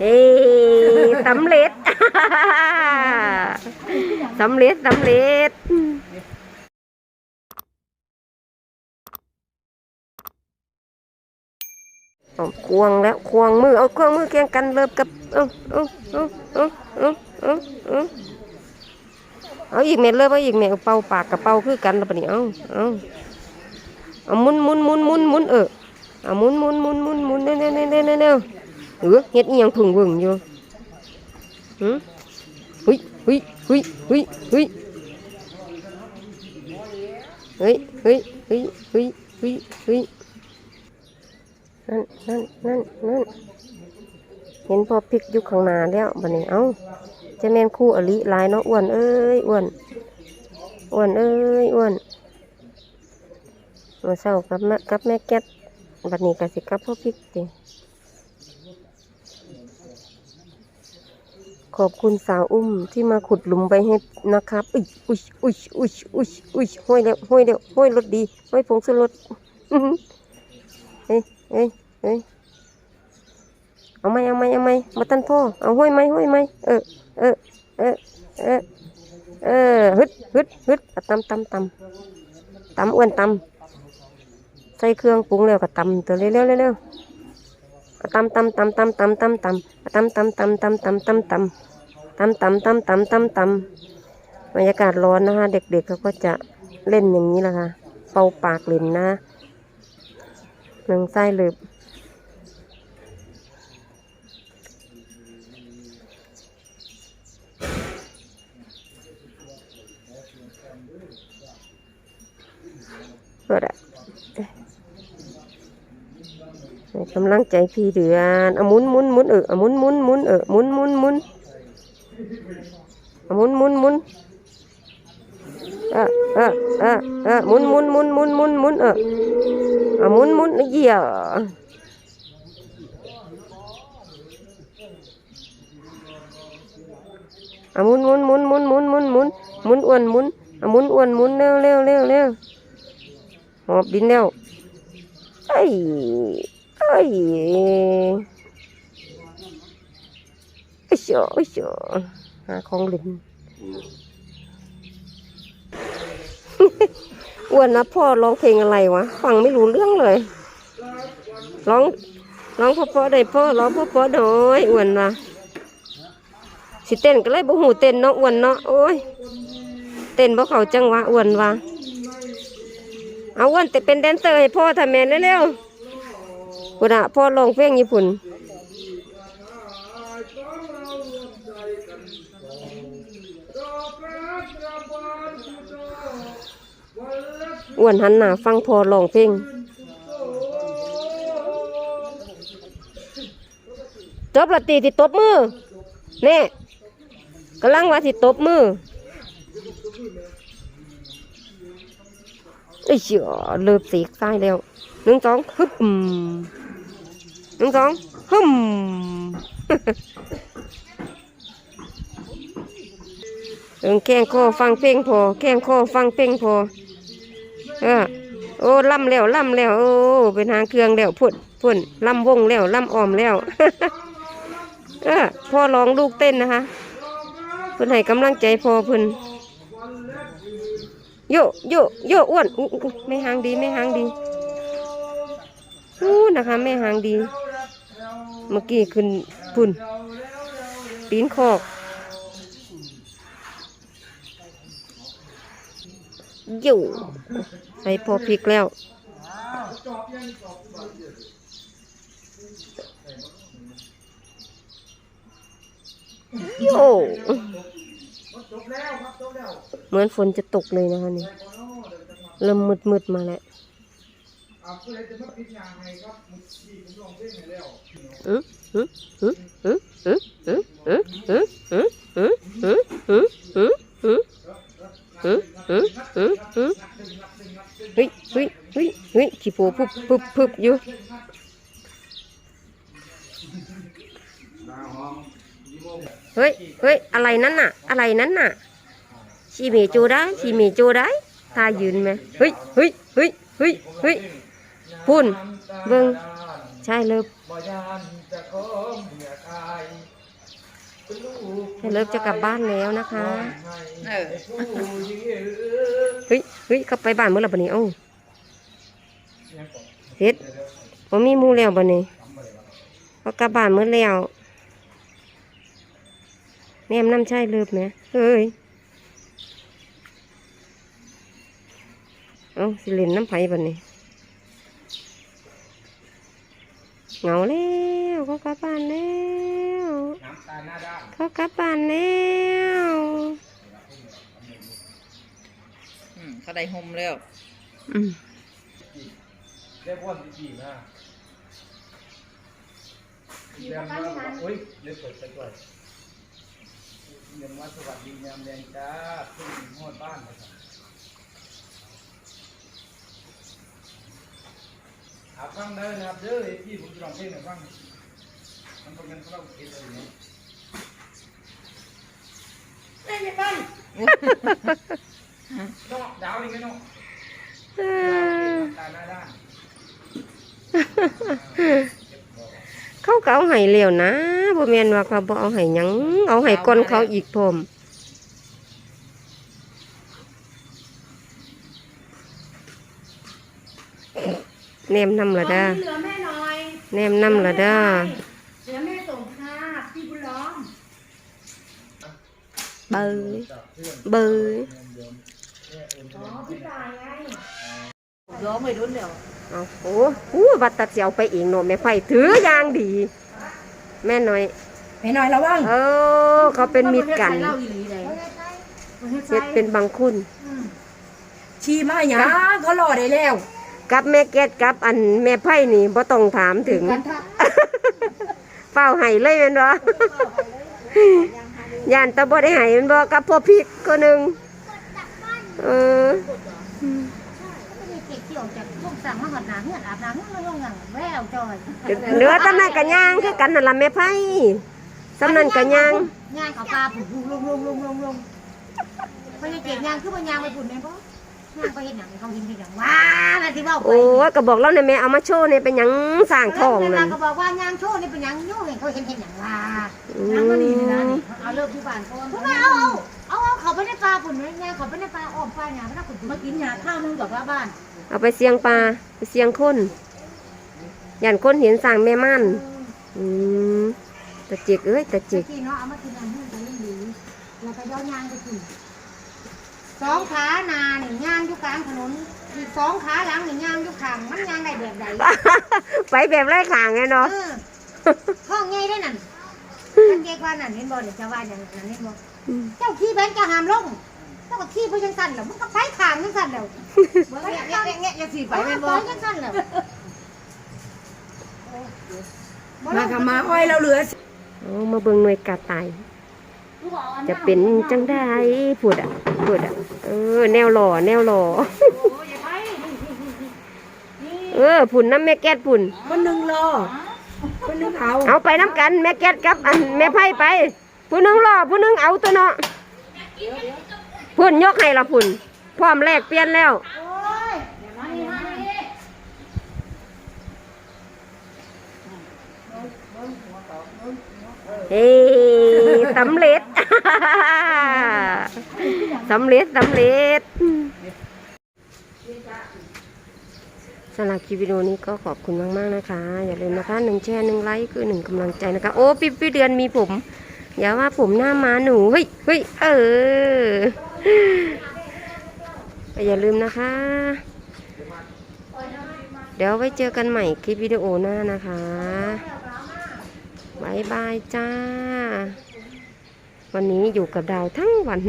เฮ้สำเร็จสำเร็จสำเร็จเอาควงแล้วควงมือเอาควงมือแข่งกันเริ่มกับเอาเอาเอาเอาเอาเอาเอาเอาอีกเม็ดเลยว่าอีกเม็ดเอาเป่าปากกับเป่าคือกันแล้วปะนี่เอาเอาเอาหมุนหมุนหมุนหมุนหมุนเออเอาหมุนหมุนหมุนหมุนหมุนเร็วเร็วเร็วเร็ว เออเฮ็ดอีหยังผึ่งเบิ่งอยู่หือหุยหุยหุยหุยหุยเฮ้ยเฮ้ยเฮ้ยเฮ้ยเฮ้ยเฮ้ยนั่นนั่นนั่นนั่นเห็นพอพริกอยู่ข้างหน้าแล้วบัดนี้เอ้าจะแม่นคู่อลิลายเนาะอ้วนเอ้ยอ้วนอ้วนเอ้ยอ้วนมาเศร้ากับแม่กับแม่แก๊สบัดนี้ก็สิกับพ่อพริกติ ขอบคุณสาวอุ้มที่มาขุดหลุมไปให้นะครับ อุ้ยอุ้ยอุ้ยอุ้ยอุ้ยอุ้ยห้อยแล้วห้อยแล้วห้อยรถดีห้อยผงสุรสเฮ้ยเฮ้ยเฮ้ยเอาไหมเอาไหมเอาไหมมาตันพ่อเอาห้อยไหมห้อยไหมเออเออเออเออเออฮึดฮึดฮึดตำตำตำตำอ้วนตำใส่เครื่องปรุงแล้วก็ตำตัวเร็วเร็วเร็วเร็ว ตำตำตำตำตำตำตำเอาตำตำตำตำตำตำตำตำตำตำตำตำตำบรรยากาศร้อนนะคะ เด็กๆเขาก็จะเล่นอย่างนี้แหละค่ะ เป่าปากเล่นนะหนึ่งไส้เลยก็ได้ให้ กำลังใจพี่เดือนเอามุนมุนมุนเออเอามุนมุนมุนเออมุนมุนมุนเอามุนมุนมุนเออเออเออเออมุนมุนมุนมุนมุนมุนเออเอามุนมุนเยี่ยเอามุนมุนมุนมุนมุนมุนมุนมุนอ้วนมุนเอามุนอ้วนมุนเร็วเร็วเร็วเร็วหอบดินแล้วไอ้ ไอ้ไอ้เจ้าไอ้เจ้าหาของล่นอ้วนนะพ่อร้องเพลงอะไรวะ ฟังไม่รู้เรื่องเลย ร้องร้องเพราะๆได้พ่อร้องเพราะๆหน่อยอ้วนนะสิเต้นก็เลยบ่หูเต้นเนาะอ้วนเนาะโอ้ยเต้นบ่เขาจังหวะอ้วนวะเอาอ้วนแต่เป็นแดนเซอร์ให้พ่อทำแมนเร็วๆ พุ่นอะพ่อร้องเพลงญี่ปุ่นอ้วนหันหน้าฟังพ่อรองเพลงจบละตีที่ตบมือแน่กำลังว่าที่ตบมือไอ้เชี่ยเลิบสีกซ้ายแล้วหนึ่งสองฮึบอืม หนึ่งสองฮึมเอิงแข้งคฟังเพลงพอแข้งคฟังเพลงพอเออโอ้ล่ำแล้วล่ำแล้วโอ้เป็นหางเครื่องแล้วพุ่นพุ่นล่ำวงแล้วล่ำออมแล้วเออพ่อร้องลูกเต้นนะคะเพิ่นให้กำลังใจพอเพิ่นโยโยโยอ้วนไม่หางดีไม่หางดีอู้นะคะไม่หางดี เมื่อกี้ขึ้นพุ่นปีนคอก อยู่ใส่พอพริกแล้ว โยเหมือนฝนจะตกเลยนะคะนี่เริ่มมืดมื ดๆมาแล้วอืมอืมอืมอืมอืมอืมอืมอืมอืมอืมอืมอืมอืมอืมอืมอืมอืมอืมเฮ้ยเฮ้ยเฮ้ยเฮ้ยขี้โพพุบพุบพุบอยู่เฮ้ยเฮ้ยอะไรนั้นน่ะ อะไรนั้นน่ะชีเมจูได้ชีเมจูได้ตายืนไหมเฮ้ยเฮ้ยเฮ้ยเฮ้ยเฮ้ย พุ่นเบิงใช่เลิฟบ่ยานจะขอเมียกายเป็นลูกใช่เลิฟจะกลับบ้านแล้วนะคะเออผู้หญิงเฮ้ยเฮ้ยกลับไปบ้านเมื่อไหร่บัดนี้เอ้ายังก่อนเฮ็ดผมมีหมูแล้วบัดนี้เขากลับบ้านเมื่อแล้วแนมน้ำใช่เลิฟไหมเฮ้ยเอ้าสิเล่นน้ำไผ่บัดนี้ เหงาแล้วเขากลับบ้านแล้วน้ำตาหน้าด้านเขากลับบ้านแล้วอืมเขาได้ห่มแล้วอืมได้พ่นจริงๆนะเรียนมาบอกโอ้ยเรียนเปิดไปก่อนเรียนว่าสวัสดียามแดงจ้าขึ้นหอดบ้านนะครับ อาฟังได้นะครับเด้อพี่ผมจะลองเพลงหน่อยฟังมันเป็นกันเขาเล่าเองอะไรเนี้ยเล่นยังไงน้องดาวนี่ไงน้องเอ้อตาหน้าด้านเขาก็เอาให้เร็วนะบ่แม่นว่าเขาบ่เอาให้หยังเอาให้ก่อนเขาอีกพร้อม แนมนำละเด้อเหลือแม่หน่อยแนมนำละเด้อเหลือแม่สมภาพพี่บุญล้อมเบยเบยอ๋อพี่ตายไงร้องไม่รุนแล้วเอาโอ้โหบัดตัดสิเอาไปเองเนาะแม่ไฟถืออย่างดี แม่น้อยแม่หน่อยระวังเออเขาเป็นมิตรกันเล่าอีหลีเลยเฮ็ดเป็นบางคนชีมาหยังเขารอได้แล้ว กับแม่แก๊ดกับอันแม่ไผ่นี่บ่ต้องถามถึงกันทักเฝ้าให้เลยแม่นบ่ย่านตะบ่ได้ให้แม่นบ่กับพ่อพริกก็หนึงเออมีเก็บเกี่ยวจากพวกสั่งมาหอดหนาเหือดอาบน้ำเหือดลงหนังแววจอยเหลือตอนนั้นก็ย่างคือกันนั่นล่ะแม่ไผ่สำนั้นก็ย่าง ย่างเขาปลาผุดลงลงลงลงลงพยาเก็บย่างคือมันย่างไปผุดไหมพ่ย่างไปเห็นหนังเขาเห็นเป็นอย่างว้าอะไรที่ว่าไปโอ้ยก็บอกแล้วเนี่ยแม่เอามาโชว์เนี่ยเป็นหยังสร้างทองนั่น ก็บอกว่ายางโชว์นี่เป็นหยังโย่เห็นเขาเห็นเห็นอย่างว่าอืน้ำก็ดีนะนี่เอาเลิกที่บ้านก่อนเอาเอาเอาเอาเขาไปในปลาผุนไว้ไงเขาไปในปลาออมปลาหยาไม่ได้ขุดมากินหยาข้าวนึงกับว่าบ้านเอาไปเสียงปลาไปเสียงคนย่านคนเห็นสร้างแม่มันอืมตะเจกเอ้ยตะเจกกี้เนาะเอามากินอันนี้ก็ยิ่งดีแล้วก็ย่อยางไปกิน สองขาหนานี่ย่างอยู่กลางถนนอีกสองขาหลังนี่ย่างอยู่ข้างมันย่างได้แบบใดไปแบบไร้ขางไงเนาะเออห้องใหญ่ได้นั่นท่านเรียกว่านั่นเห็นบ่เดี๋ยวจะว่าอย่างนั้นเห็นบ่อืมเจ้าขี้แบนจะหามลงเจ้าก็ขี้ไปยังสั่นแล้วมันก็ไปขางยังสั่นแล้วเงี้ยเงี้ยเงี้ยยังสีไปไปแม่นบบ่อกยังสั่นแล้วมาทำมาอ้อยเราเหลือเอามาเบิ่งหน่วยกาตาย จะเป็นจังได้พูดอะพูดอะเออ แนวหล่อแนวหล่อเออผุนน้ำแม่แก๊ดผุนคนหนึ่งรอคนหนึ่งเอาเอาไปน้ำกันแม่แก๊ดกับอันแม่ไพ่ไปผู้หนึงรอผู้หนึงเอาตัวเนาะพุ่นยกให้ละพุ่นพร้อมแลกเปลี่ยนแล้วโอ้ยมานี่มานี่เฮ้สำเร็จ สำเร็จสำเร็จสำหรับคลิปวิดีโอนี้ก็ขอบคุณมากๆนะคะ อย่าลืมนะคะหนึ่งแชร์หนึ่งไลค์คือหนึ่งกำลังใจนะคะ โอ้พี่พี่เดือนมีผม อย่าว่าผมหน้าม้าหนูเฮ้ยเฮ้ยเอออย่าลืมนะคะ เดี๋ยวไว้เจอกันใหม่คลิปวิดีโอหน้านะคะบายบายจ้า วันนี้อยู่กับดาวทั้งวัน